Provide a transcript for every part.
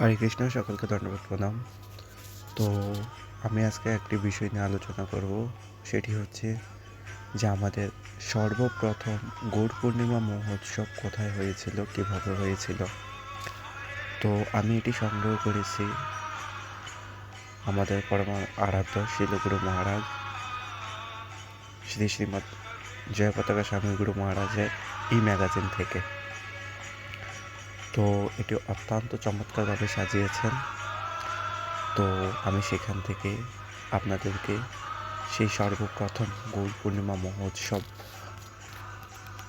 হরে কৃষ্ণ, সকলকে ধন্যবাদ, প্রণাম। তো আমি আজকে একটি বিষয় নিয়ে আলোচনা করব। সেটি হচ্ছে যে আমাদের সর্বপ্রথম গৌর পূর্ণিমা মহোৎসব কোথায় হয়েছিল, কীভাবে হয়েছিল? তো আমি এটি সংগ্রহ করেছি আমাদের পরম আরাধ্য শিলগুরু মহারাজ, শ্রী শ্রীমৎ জয় পতাকা স্বামী গুরু মহারাজের এই ম্যাগাজিন থেকে। তো এটি অত্যন্ত চমৎকারভাবে সাজিয়েছেন। তো আমি সেখান থেকে আপনাদেরকে সেই সর্বপ্রথম গৌর পূর্ণিমা মহোৎসব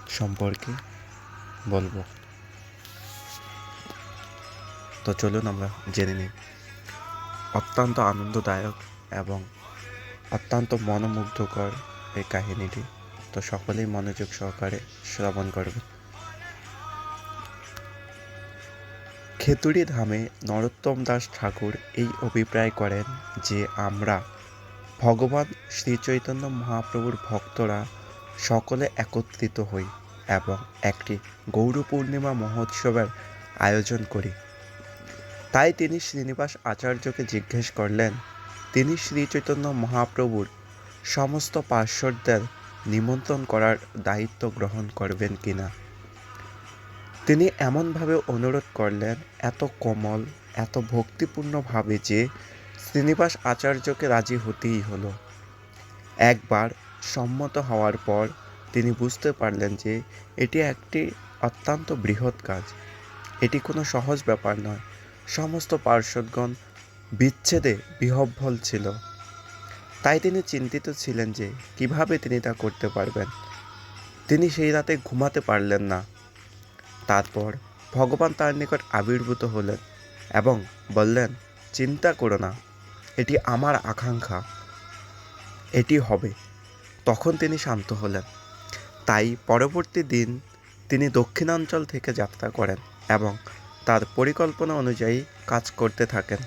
সম্পর্কে বলব। তো চলুন আমরা জেনে নিই। অত্যন্ত আনন্দদায়ক এবং অত্যন্ত মনোমুগ্ধকর এই কাহিনীটি। তো সকলেই মনোযোগ সহকারে শ্রবণ করবেন। খেতুড়ি ধামে নরোত্তম দাস ঠাকুর এই অভিপ্রায় করেন যে আমরা, ভগবান শ্রীচৈতন্য মহাপ্রভুর ভক্তরা, সকলে একত্রিত হই এবং একটি গৌর পূর্ণিমা মহোৎসবের আয়োজন করি। তাই তিনি শ্রীনিবাস আচার্যকে জিজ্ঞেস করলেন, তিনি শ্রীচৈতন্য মহাপ্রভুর সমস্ত পার্শ্বদের নিমন্ত্রণ করার দায়িত্ব গ্রহণ করবেন কিনা? তিনি এমনভাবে অনুরোধ করলেন, এত কোমল, এত ভক্তিপূর্ণভাবে যে শ্রীনিবাস আচার্যকে রাজি হতেই হলো। একবার সম্মত হওয়ার পর তিনি বুঝতে পারলেন যে এটি একটি অত্যন্ত বৃহৎ কাজ। এটি কোনো সহজ ব্যাপার নয়। সমস্ত পার্শ্বদগণ বিচ্ছেদে বিহব্বল ছিল। তাই তিনি চিন্তিত ছিলেন যে কীভাবে তিনি তা করতে পারবেন। তিনি সেই রাতে ঘুমাতে পারলেন না। তারপর ভগবান তার নিকট আবির্ভূত হলেন এবং বললেন, চিন্তা করো না, এটি আমার আকাঙ্ক্ষা। এটি হবে। তখন তিনি শান্ত হলেন। তাই পরবর্তী দিন তিনি দক্ষিণাঞ্চল থেকে যাত্রা করেন এবং তার পরিকল্পনা অনুযায়ী কাজ করতে থাকেন।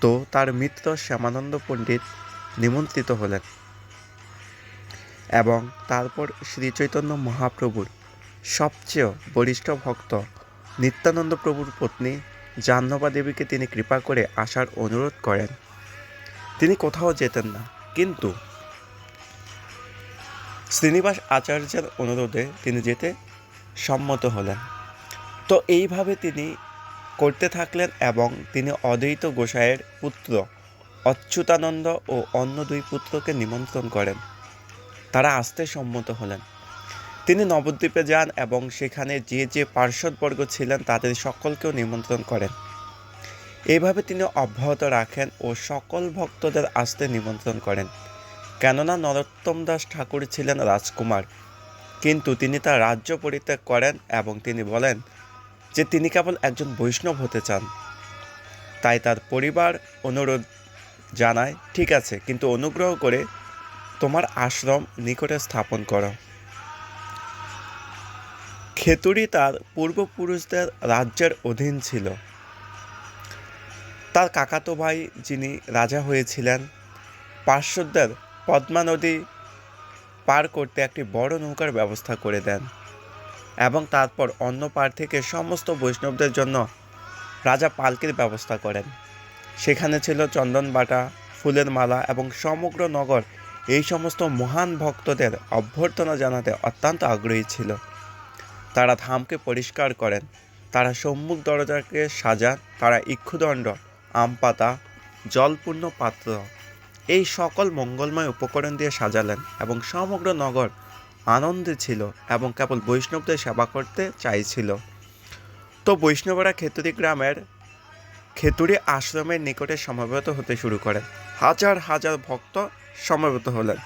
তো তার মিত্র শ্যামানন্দ পণ্ডিত নিমন্ত্রিত হলেন এবং তারপর শ্রীচৈতন্য মহাপ্রভুর সবচেয়ে বরিষ্ঠ ভক্ত নিত্যানন্দ প্রভুর পত্নী জাহ্নবা দেবীকে তিনি কৃপা করে আসার অনুরোধ করেন। তিনি কোথাও যেতেন না, কিন্তু শ্রীনিবাস আচার্যের অনুরোধে তিনি যেতে সম্মত হলেন। তো এইভাবে তিনি করতে থাকলেন এবং তিনি অদ্বৈত গোসাইয়ের পুত্র অচ্যুতানন্দ ও অন্য দুই পুত্রকে নিমন্ত্রণ করেন। তারা আসতে সম্মত হলেন। তিনি নবদ্বীপে যান এবং সেখানে যে যে পার্শ্বদবর্গ ছিলেন তাদের সকলকেও নিমন্ত্রণ করেন। এইভাবে তিনি অব্যাহত রাখেন ও সকল ভক্তদের আসতে নিমন্ত্রণ করেন। কেননা নরোত্তম দাস ঠাকুর ছিলেন রাজকুমার। কিন্তু তিনি তার রাজ্য পরিত্যাগ করেন এবং তিনি বলেন যে তিনি কেবল একজন বৈষ্ণব হতে চান। তাই তার পরিবার অনুরোধ জানায়, ঠিক আছে, কিন্তু অনুগ্রহ করে তোমার আশ্রম নিকটে স্থাপন করো। খেতুরি তার পূর্বপুরুষদের রাজ্যের অধীন ছিল। তার কাকাতো ভাই যিনি রাজা হয়েছিলেন, পার্শ্বদের পদ্মা নদী পার করতে একটি বড় নৌকার ব্যবস্থা করে দেন এবং তারপর অন্য পার থেকে সমস্ত বৈষ্ণবদের জন্য রাজা পালকির ব্যবস্থা করেন। সেখানে ছিল চন্দনবাটা ফুলের মালা এবং সমগ্র নগর এই সমস্ত মহান ভক্তদের অভ্যর্থনা জানাতে অত্যন্ত আগ্রহী ছিল। তারা ধামকে পরিষ্কার করেন। তারা সম্মুখ দরজাকে সাজান। তারা ইক্ষুদণ্ড, আম পাতা, জলপূর্ণ পাত্র, এই সকল মঙ্গলময় উপকরণ দিয়ে সাজালেন এবং সমগ্র নগর আনন্দে ছিল এবং কেবল বৈষ্ণবদের সেবা করতে চাইছিল। তো বৈষ্ণবরা খেতুরি গ্রামের খেতুরি আশ্রমের নিকটে সমবেত হতে শুরু করেন। হাজার হাজার ভক্ত সমবেত হলেন।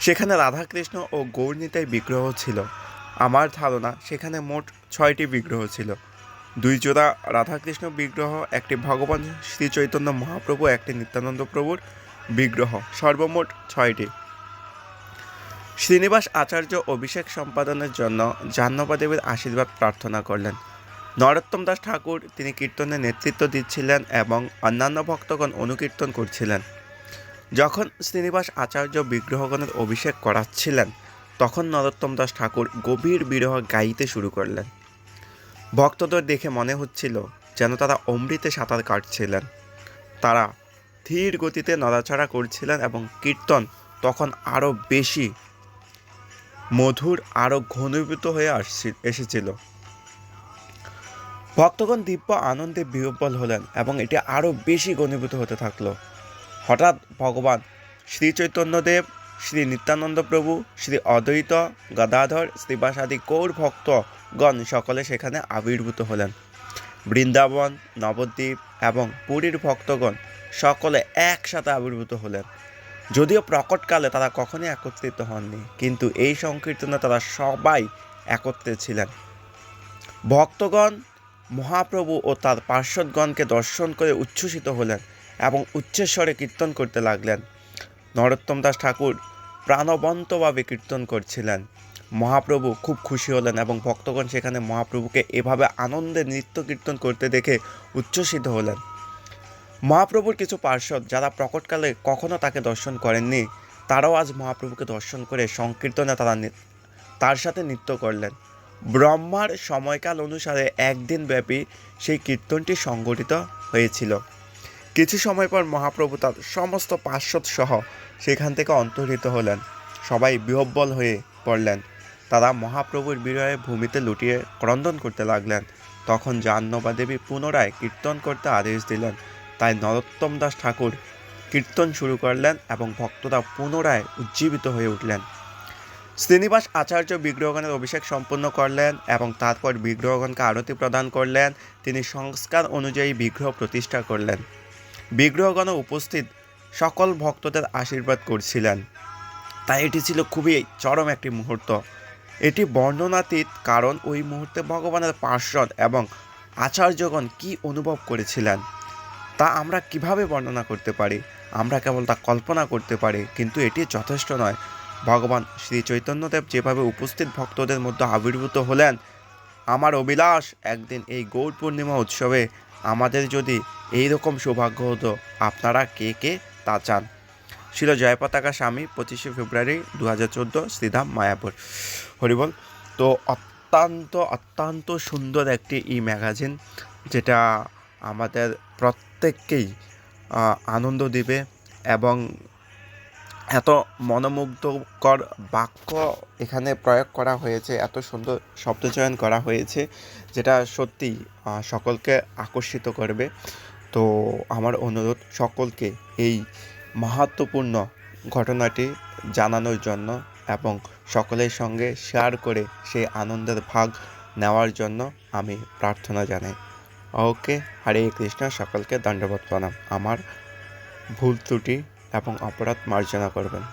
সেখানে রাধাকৃষ্ণ ও গৌরনীতাই বিগ্রহ ছিল। আমার ধারণা সেখানে মোট ছয়টি বিগ্রহ ছিল। দুই জোড়া রাধাকৃষ্ণ বিগ্রহ, একটি ভগবান শ্রী চৈতন্য মহাপ্রভু, একটি নিত্যানন্দ প্রভুর বিগ্রহ, সর্বমোট ছয়টি। শ্রীনিবাস আচার্য অভিষেক সম্পাদনের জন্য জাহ্নবা দেবীর আশীর্বাদ প্রার্থনা করলেন। নরোত্তম দাস ঠাকুর তিনি কীর্তনে নেতৃত্ব দিচ্ছিলেন এবং অন্যান্য ভক্তগণ অনুকীর্তন করছিলেন। যখন শ্রীনিবাস আচার্য বিগ্রহগণের অভিষেক করাচ্ছিলেন তখন নরোত্তম দাস ঠাকুর গভীর বিরহ গাইতে শুরু করলেন। ভক্তদের দেখে মনে হচ্ছিল যেন তারা অমৃতে সাঁতার কাটছিলেন। তারা ধীর গতিতে নড়াচড়া করছিলেন এবং কীর্তন তখন আরও বেশি মধুর, আরও ঘনীভূত হয়ে আসছি, এসেছিল। ভক্তগণ দিব্য আনন্দে বিহ্বল হলেন এবং এটি আরও বেশি ঘনীভূত হতে থাকল। হঠাৎ ভগবান শ্রী চৈতন্যদেব শ্রী নিত্যানন্দ প্রভু, শ্রী অদ্বৈত গদাধর, শ্রীবাসাদি গৌর ভক্তগণ সকলে সেখানে আবির্ভূত হলেন। বৃন্দাবন, নবদ্বীপ এবং পুরীর ভক্তগণ সকলে একসাথে আবির্ভূত হলেন। যদিও প্রকটকালে তারা কখনোই একত্রিত হননি, কিন্তু এই সংকীর্তনে তারা সবাই একত্রে ছিলেন। ভক্তগণ, মহাপ্রভু ও তার পার্শ্বদগণকে দর্শন করে উচ্ছ্বসিত হলেন এবং উচ্চস্বরে কীর্তন করতে লাগলেন। নরোত্তম দাস ঠাকুর প্রাণবন্তভাবে কীর্তন করছিলেন। মহাপ্রভু খুব খুশি হলেন এবং ভক্তগণ সেখানে মহাপ্রভুকে এভাবে আনন্দে নৃত্য কীর্তন করতে দেখে উচ্ছ্বসিত হলেন। মহাপ্রভুর কিছু পার্শ্বদ যারা প্রকটকালে কখনো তাকে দর্শন করেননি, তারাও আজ মহাপ্রভুকে দর্শন করে সংকীর্তনে তারা তার সাথে নৃত্য করলেন। ব্রহ্মার সময়কাল অনুসারে একদিন ব্যাপী সেই কীর্তনটি সংগঠিত হয়েছিল। কিছু সময় পর মহাপ্রভু তার সমস্ত পার্শ্বদ সহ সেখান থেকে অন্তর্হিত হলেন। সবাই বিহব্বল হয়ে পড়লেন। তারা মহাপ্রভুর বিরহে ভূমিতে লুটিয়ে ক্রন্দন করতে লাগলেন। তখন জাহ্নবা দেবী পুনরায় কীর্তন করতে আদেশ দিলেন। তাই নরোত্তম দাস ঠাকুর কীর্তন শুরু করলেন এবং ভক্তরা পুনরায় উজ্জীবিত হয়ে উঠলেন। শ্রীনিবাস আচার্য বিগ্রহগণের অভিষেক সম্পন্ন করলেন এবং তারপর বিগ্রহগণকে আরতি প্রদান করলেন। তিনি সংস্কার অনুযায়ী বিগ্রহ প্রতিষ্ঠা করলেন। বিগ্রহগণ উপস্থিত সকল ভক্তদের আশীর্বাদ করছিলেন। তাই এটি ছিল খুবই চরম একটি মুহূর্ত। এটি বর্ণনাতীত কারণ ওই মুহূর্তে ভগবানের পার্শ্বদ এবং আচার্যগণ কি অনুভব করেছিলেন, তা আমরা কীভাবে বর্ণনা করতে পারি, আমরা কেবল তা কল্পনা করতে পারি, কিন্তু এটি যথেষ্ট নয়। ভগবান শ্রী চৈতন্যদেব যেভাবে উপস্থিত ভক্তদের মধ্যে আবির্ভূত হলেন, আমার অভিলাষ, একদিন এই গৌর পূর্ণিমা উৎসবে আমাদের যদি এই রকম সৌভাগ্য হতো, আপনারা কে কে তা চান? ছিল জয়পতাকা স্বামী, পঁচিশে ফেব্রুয়ারি দু হাজার চোদ্দ, শ্রীধাম, মায়াপুর। হরিবল, তো অত্যন্ত অত্যন্ত সুন্দর একটি ই ম্যাগাজিন, যেটা আমাদের প্রত্যেককেই আনন্দ দিবে এবং এত মনোমুগ্ধকর বাক্য এখানে প্রয়োগ করা হয়েছে, এত সুন্দর শব্দচয়ন করা হয়েছে, যেটা সত্যি সকলকে আকর্ষিত করবে। তো আমার অনুরোধ, সকলকে এই মাহাত্মপূর্ণ ঘটনাটি জানানোর জন্য এবং সকলের সঙ্গে শেয়ার করে সেই আনন্দের ভাগ নেওয়ার জন্য আমি প্রার্থনা জানাই। ওকে, হরে কৃষ্ণ, সকলকে দণ্ডবোধ প্রণাম। আমার ভুল ত্রুটি এবং অপরাধ মার্জনা করবেন।